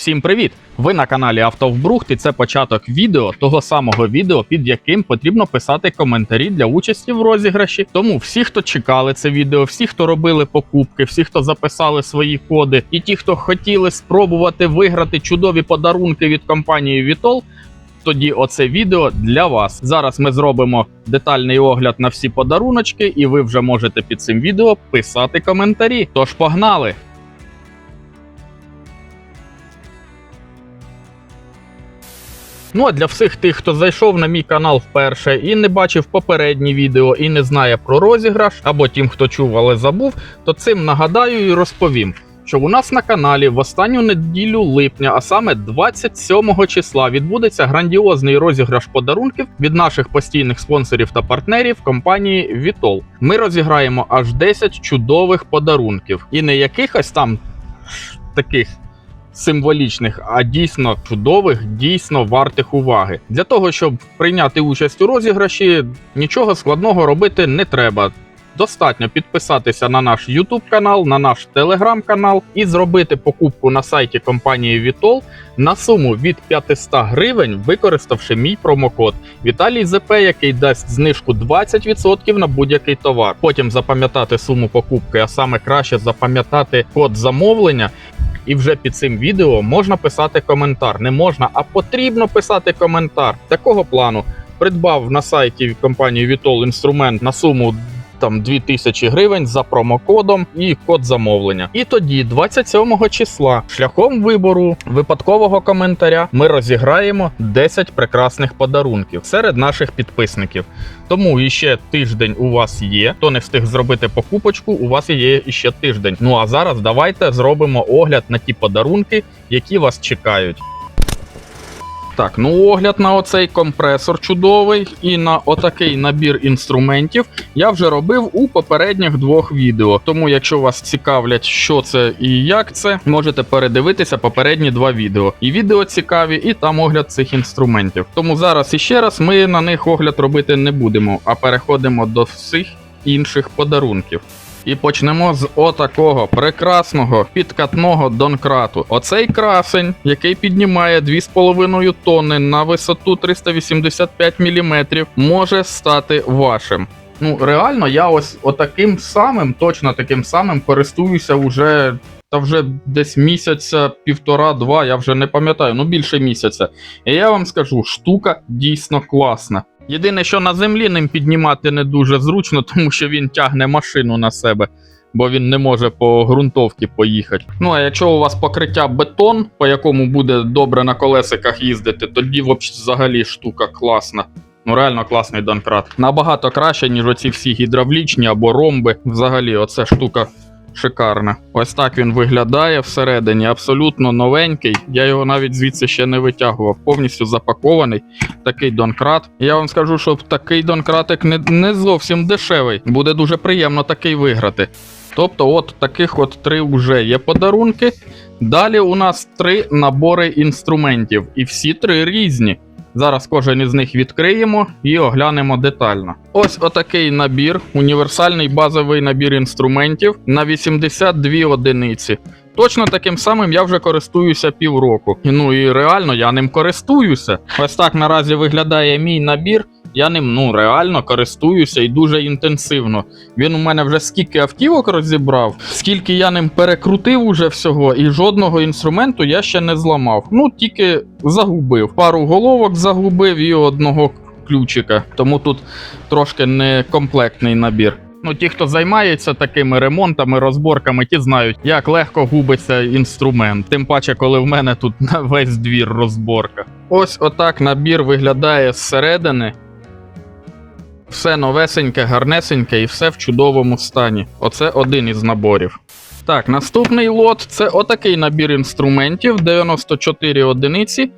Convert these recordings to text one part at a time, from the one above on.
Всім привіт! Ви на каналі Автовбрухт і це початок відео, того самого відео, під яким потрібно писати коментарі для участі в розіграші. Тому всі, хто чекали це відео, всі, хто робили покупки, всі, хто записали свої коди, і ті, хто хотіли спробувати виграти чудові подарунки від компанії Vitol, тоді оце відео для вас. Зараз ми зробимо детальний огляд на всі подаруночки, і ви вже можете під цим відео писати коментарі. Тож погнали! Ну а для всіх тих, хто зайшов на мій канал вперше і не бачив попередні відео і не знає про розіграш, або тим, хто чув, але забув, то цим нагадаю і розповім. Що у нас на каналі в останню неділю липня, а саме 27 числа, відбудеться грандіозний розіграш подарунків від наших постійних спонсорів та партнерів компанії Vitol. Ми розіграємо аж 10 чудових подарунків, і не якихось там таких символічних, а дійсно чудових, дійсно вартих уваги. Для того, щоб прийняти участь у розіграші, нічого складного робити не треба. Достатньо підписатися на наш YouTube канал, на наш Telegram канал і зробити покупку на сайті компанії Vitol на суму від 500 гривень, використавши мій промокод Віталій ЗП, який дасть знижку 20% на будь-який товар. Потім запам'ятати суму покупки, а саме краще запам'ятати код замовлення. І вже під цим відео можна писати коментар. Не можна, а потрібно писати коментар. Такого плану придбав на сайті компанії Vitol інструмент на суму там 2000 гривень за промокодом і код замовлення. І тоді, 27 числа, шляхом вибору випадкового коментаря, ми розіграємо 10 прекрасних подарунків серед наших підписників. Тому іще тиждень у вас є. Хто не встиг зробити покупочку, у вас є іще тиждень. Ну а зараз давайте зробимо огляд на ті подарунки, які вас чекають. Так, ну огляд на оцей компресор чудовий і на отакий набір інструментів я вже робив у попередніх двох відео. Тому, якщо вас цікавлять, що це і як це, можете передивитися попередні два відео. І відео цікаві, і там огляд цих інструментів. Тому зараз іще раз ми на них огляд робити не будемо, а переходимо до всіх інших подарунків. І почнемо з отакого прекрасного підкатного донкрату. Оцей красень, який піднімає 2,5 тонни на висоту 385 мм, може стати вашим. Ну, реально, я ось отаким самим, точно таким самим користуюся уже. Та вже десь місяця, півтора-два, я вже не пам'ятаю, ну більше місяця. І я вам скажу, штука дійсно класна. Єдине, що на землі ним піднімати не дуже зручно, тому що він тягне машину на себе, бо він не може по ґрунтовці поїхати. Ну а якщо у вас покриття бетон, по якому буде добре на колесиках їздити, тоді взагалі штука класна. Ну, реально класний донкрат. Набагато краще, ніж оці всі гідравлічні або ромби. Взагалі, оце штука шикарна. Ось так він виглядає всередині, абсолютно новенький. Я його навіть звідси ще не витягував. Повністю запакований. Такий донкрат. Я вам скажу, що такий донкратик не, не зовсім дешевий. Буде дуже приємно такий виграти. Тобто, от таких от три вже є подарунки. Далі у нас три набори інструментів, і всі три різні. Зараз кожен із них відкриємо і оглянемо детально. Ось отакий набір, універсальний базовий набір інструментів на 82 одиниці. Точно таким самим я вже користуюся півроку. Ну і реально я ним користуюся. Ось так наразі виглядає мій набір. Я ним ну реально користуюся і дуже інтенсивно. Він у мене вже скільки автівок розібрав, скільки я ним перекрутив уже всього, і жодного інструменту я ще не зламав. Ну тільки загубив. Пару головок загубив і одного ключика. Тому тут трошки некомплектний набір. Ну, ті, хто займається такими ремонтами, розборками, ті знають, як легко губиться інструмент. Тим паче, коли в мене тут на весь двір розборка. Ось отак набір виглядає зсередини. Все новесеньке, гарнесеньке і все в чудовому стані. Оце один із наборів. Так, наступний лот це отакий набір інструментів, 94 одиниці.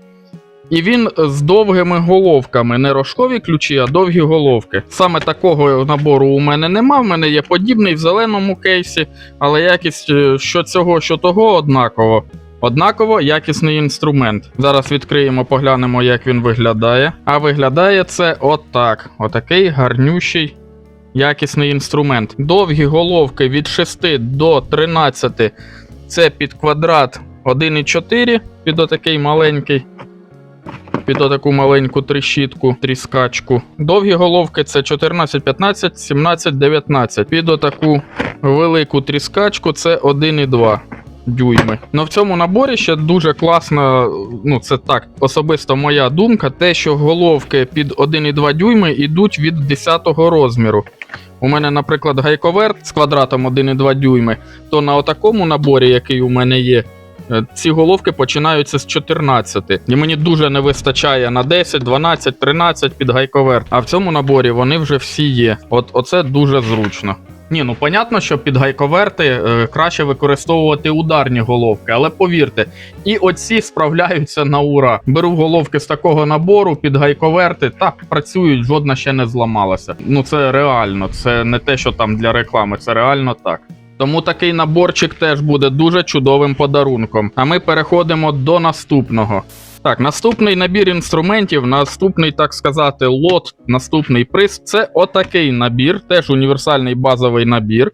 І він з довгими головками, не рожкові ключі, а довгі головки. Саме такого набору у мене нема. В мене є подібний в зеленому кейсі, але якість е, що цього, що того однаково. Однаково якісний інструмент. Зараз відкриємо, поглянемо, як він виглядає. А виглядає це отак. Отакий гарнющий якісний інструмент. Довгі головки від 6 до 13 це під квадрат 1,4 під отакий маленький. Під отаку маленьку тріщітку, тріскачку. Довгі головки це 14, 15, 17, 19. Під отаку велику тріскачку це 1,2 дюйми. Ну в цьому наборі ще дуже класно, ну це так, особисто моя думка, те, що головки під 1,2 дюйми йдуть від 10 розміру. У мене, наприклад, гайковерт з квадратом 1,2 дюйми, то на отакому наборі, який у мене є, е, ці головки починаються з 14. І мені дуже не вистачає на 10, 12, 13 під гайковерт. А в цьому наборі вони вже всі є. От оце дуже зручно. Ні, ну понятно, що під гайковерти е, краще використовувати ударні головки, але повірте, і оці справляються на ура. Беру головки з такого набору під гайковерти, так працюють, жодна ще не зламалася. Ну це реально, це не те, що там для реклами, це реально так. Тому такий наборчик теж буде дуже чудовим подарунком. А ми переходимо до наступного. Так, наступний набір інструментів, наступний, так сказати, лот, наступний приз це отакий набір, теж універсальний базовий набір,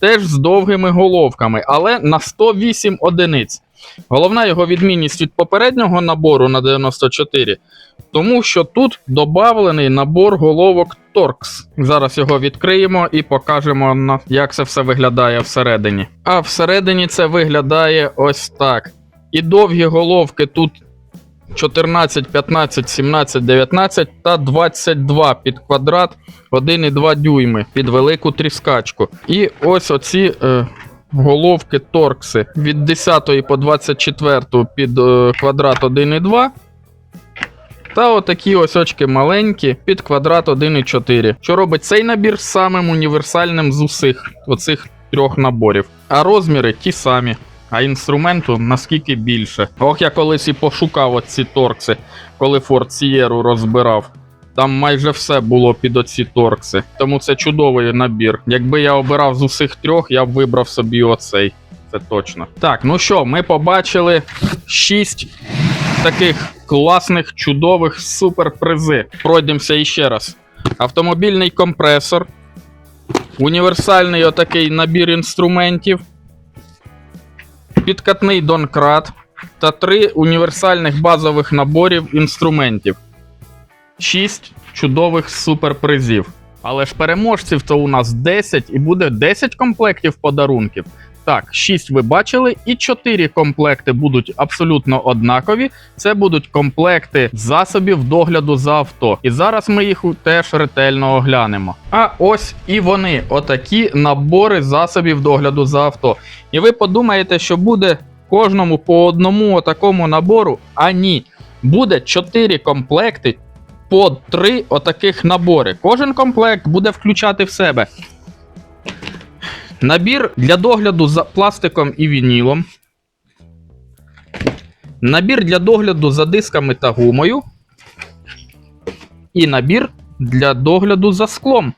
теж з довгими головками, але на 108 одиниць. Головна його відмінність від попереднього набору на 94, тому що тут додавлений набор головок Torx. Зараз його відкриємо і покажемо, як це все виглядає всередині. А всередині це виглядає ось так. І довгі головки тут 14, 15, 17, 19 та 22 під квадрат 1,2 дюйми під велику тріскачку. І ось оці е, головки торкси від 10 по 24 під е, квадрат 1,2. Та отакі ось очки маленькі під квадрат 1,4. Що робить цей набір самим універсальним з усіх оцих трьох наборів. А розміри ті самі а інструменту наскільки більше. Ох, я колись і пошукав оці торкси, коли Ford Sierra розбирав. Там майже все було під оці торкси. Тому це чудовий набір. Якби я обирав з усіх трьох, я б вибрав собі оцей. Це точно. Так, ну що, ми побачили 6 таких класних, чудових суперпризи. Пройдемося іще раз. Автомобільний компресор, універсальний отакий набір інструментів підкатний донкрат та три універсальних базових наборів інструментів. Шість чудових суперпризів. Але ж переможців то у нас 10 і буде 10 комплектів подарунків. Так, 6 ви бачили, і 4 комплекти будуть абсолютно однакові. Це будуть комплекти засобів догляду за авто. І зараз ми їх теж ретельно оглянемо. А ось і вони, отакі набори засобів догляду за авто. І ви подумаєте, що буде кожному по одному такому набору. А ні, буде 4 комплекти по 3 отаких набори. Кожен комплект буде включати в себе. Набір для догляду за пластиком і вінілом. Набір для догляду за дисками та гумою. І набір для догляду за склом.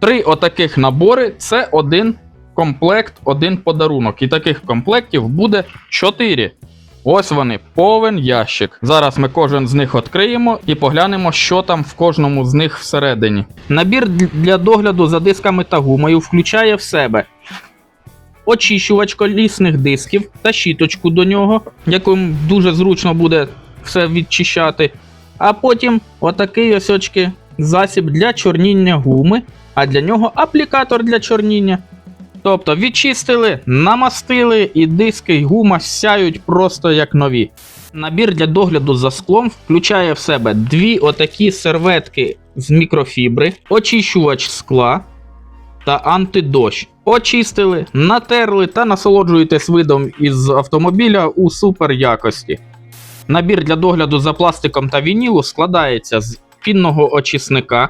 Три отаких набори це один комплект, один подарунок. І таких комплектів буде 4. Ось вони, повен ящик. Зараз ми кожен з них відкриємо і поглянемо, що там в кожному з них всередині. Набір для догляду за дисками та гумою включає в себе очищувач колісних дисків та щіточку до нього, яким дуже зручно буде все відчищати. А потім отакий ось засіб для чорніння гуми, а для нього аплікатор для чорніння. Тобто відчистили, намастили, і диски й гума сяють просто як нові. Набір для догляду за склом включає в себе дві отакі серветки з мікрофібри, очищувач скла та антидощ. Очистили, натерли та насолоджуєтесь видом із автомобіля у супер якості. Набір для догляду за пластиком та вінілу складається з пінного очисника,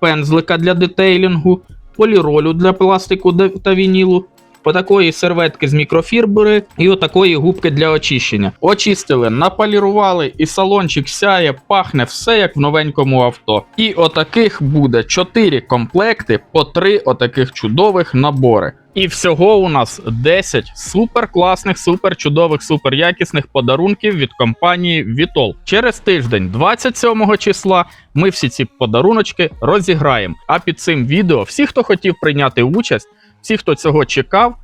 пензлика для детейлінгу, поліролю для пластику та вінілу, отакої серветки з мікрофірбери і отакої губки для очищення. Очистили, наполірували, і салончик сяє, пахне все як в новенькому авто. І отаких буде 4 комплекти по 3 отаких чудових набори. І всього у нас 10 супер класних, супер чудових, супер якісних подарунків від компанії Vitol. Через тиждень, 27 числа, ми всі ці подаруночки розіграємо. А під цим відео всі, хто хотів прийняти участь, всі, хто цього чекав,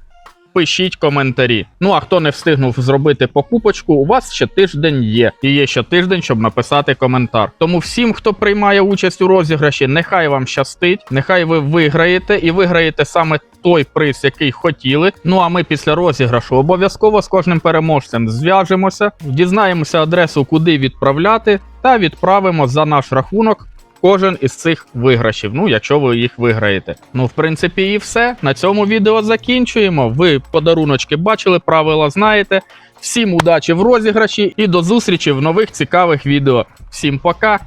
пишіть коментарі. Ну а хто не встигнув зробити покупочку, у вас ще тиждень є. І є ще тиждень, щоб написати коментар. Тому всім, хто приймає участь у розіграші, нехай вам щастить, нехай ви виграєте і виграєте саме той приз, який хотіли. Ну а ми після розіграшу обов'язково з кожним переможцем зв'яжемося, дізнаємося адресу, куди відправляти, та відправимо за наш рахунок. Кожен із цих виграшів, ну якщо ви їх виграєте. Ну, в принципі, і все. На цьому відео закінчуємо. Ви подаруночки бачили, правила знаєте. Всім удачі в розіграші і до зустрічі в нових цікавих відео. Всім пока!